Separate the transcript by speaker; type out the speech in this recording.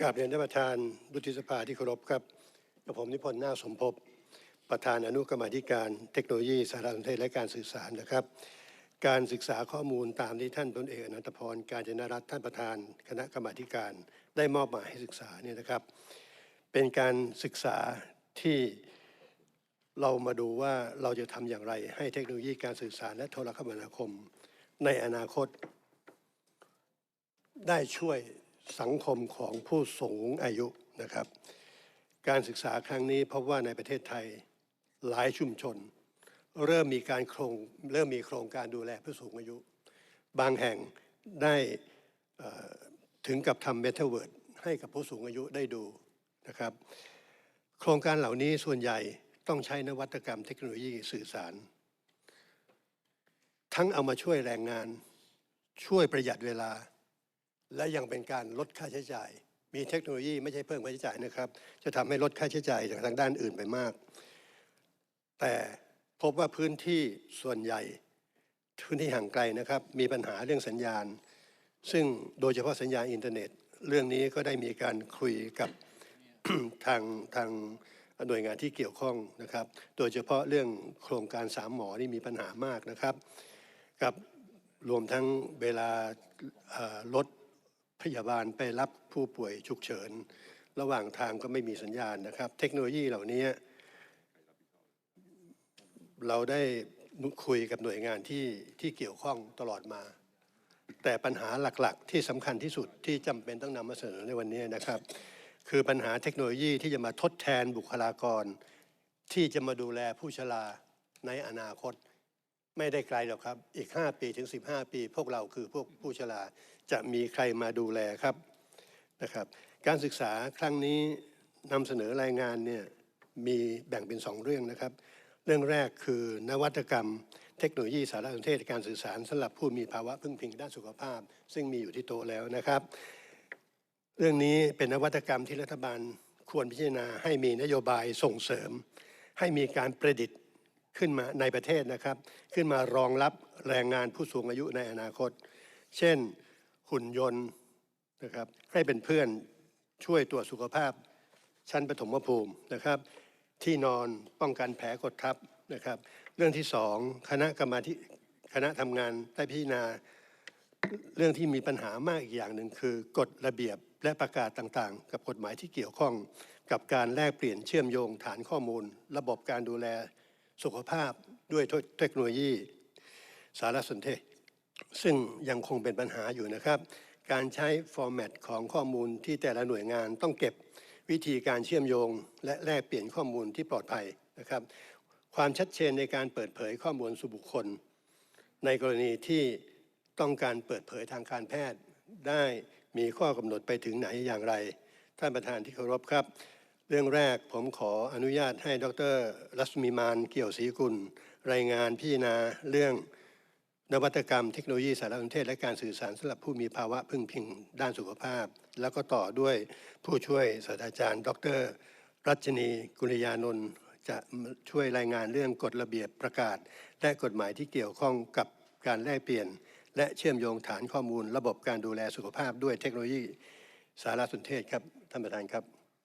Speaker 1: กราบเรียนท่านประธานวุฒิสภาที่เคารพครับกับผมนิพนธ์นาสมภพประธานอนุกรรมาธิการเทคโนโลยีสารสนเทศและการสื่อสารนะครับ การศึกษาข้อมูลตามที่ท่านพลเอกอนันตพรการจนรัตน์ท่านประธาน คณะกรรมาธิการได้มอบหมายให้ศึกษาเนี่ยนะครับ เป็นการศึกษาที่เรามาดูว่าเราจะทำอย่างไร ให้เทคโนโลยีการสื่อสารและโทรคมนาคม ในอนาคต ได้ช่วย สังคมของผู้สูงอายุนะครับ การศึกษาครั้งนี้พบว่าในประเทศไทยหลายชุมชน เริ่มมีการโครงเริ่มมีโครงการดูแลผู้สูงอายุ บางแห่งได้ถึงกับทำเมตาเวิร์ดให้กับผู้สูงอายุได้ดูนะครับ โครงการเหล่านี้ส่วนใหญ่ต้องใช้นวัตกรรมเทคโนโลยีสื่อสาร ทั้งเอามาช่วยแรงงาน ช่วยประหยัดเวลา และยังเป็นการลดค่าใช้จ่าย มีเทคโนโลยีไม่ใช่เพิ่มค่าใช้จ่ายนะครับ จะทำให้ลดค่าใช้จ่ายจากทางด้านอื่นไปมาก แต่พบว่าพื้นที่ส่วนใหญ่พื้นที่ห่างไกลนะครับ มีปัญหาเรื่องสัญญาณ ซึ่งโดยเฉพาะสัญญาณอินเทอร์เน็ต เรื่องนี้ก็ได้มีการคุยกับทางทางหน่วยงานที่เกี่ยวข้องนะครับ โดยเฉพาะเรื่องโครงการสามหมอนี่มีปัญหามากนะครับ กับรวมทั้งเวลารถ พยาบาลไปรับผู้ป่วยฉุกเฉิน ระหว่างทางก็ไม่มีสัญญาณนะครับ เทคโนโลยีเหล่านี้ เราได้คุยกับหน่วยงานที่ที่เกี่ยวข้องตลอดมา แต่ปัญหาหลักๆ ที่สำคัญที่สุดที่จำเป็นต้องนำมาเสนอในวันนี้นะครับ คือปัญหาเทคโนโลยีที่จะมาทดแทนบุคลากร ที่จะมาดูแลผู้ชราในอนาคต ไม่ได้ไกลหรอกครับ อีก 5 ปีถึง 15 ปี พวกเราคือพวกผู้ชราจะมีใครมาดูแลครับนะครับ การศึกษาครั้งนี้นำเสนอรายงานเนี่ยมีแบ่งเป็น 2 เรื่องนะครับ เรื่องแรกคือนวัตกรรม เทคโนโลยีสารสนเทศการสื่อสารสำหรับผู้มีภาวะพึ่งพิงด้านสุขภาพ ซึ่งมีอยู่ที่โต๊ะแล้วนะครับ เรื่องนี้เป็นนวัตกรรมที่รัฐบาลควรพิจารณาให้มีนโยบายส่งเสริม ให้มีการประดิษฐ์ ขึ้นมาในประเทศนะครับ ขึ้นมารองรับแรงงานผู้สูงอายุในอนาคต เช่นหุ่นยนต์นะครับให้เป็นเพื่อนช่วยตรวจสุขภาพ ชั้นปฐมภูมินะครับ ที่นอนป้องกันแผลกดทับนะครับ เรื่องที่สองคณะกรรมาธิคณะทำงานได้พิจารณาเรื่องที่มีปัญหามากอีกอย่างหนึ่งคือกฎระเบียบและประกาศต่างๆ กับกฎหมายที่เกี่ยวข้อง กับการแลกเปลี่ยนเชื่อมโยงฐานข้อมูล ระบบการดูแล สุขภาพด้วยเทคโนโลยีสารสนเทศ ซึ่งยังคงเป็นปัญหาอยู่นะครับ การใช้ฟอร์แมตของข้อมูลที่แต่ละหน่วยงานต้องเก็บวิธีการเชื่อมโยง และแลกเปลี่ยนข้อมูลที่ปลอดภัยนะครับ ความชัดเจนในการเปิดเผยข้อมูลส่วนบุคคล ในกรณีที่ต้องการเปิดเผยทางการแพทย์ ได้มีข้อกำหนดไปถึงไหนอย่างไร ท่านประธานที่เคารพครับ เรื่องแรกผมขออนุญาตให้ดรรัศมีมานเกี่ยวศรีกุล รายงานพิจารณาเรื่องนวัตกรรมเทคโนโลยีสารสนเทศและการสื่อสารสำหรับผู้มีภาวะพึ่งพิงด้านสุขภาพ แล้วก็ต่อด้วยผู้ช่วยศาสตราจารย์ ดร รัชนีกุลยานนท์จะช่วยรายงานเรื่องกฎระเบียบประกาศ และกฎหมายที่เกี่ยวข้องกับการแลกเปลี่ยน และเชื่อมโยงฐานข้อมูล ระบบการดูแลสุขภาพด้วยเทคโนโลยีสารสนเทศครับท่านประธานครับ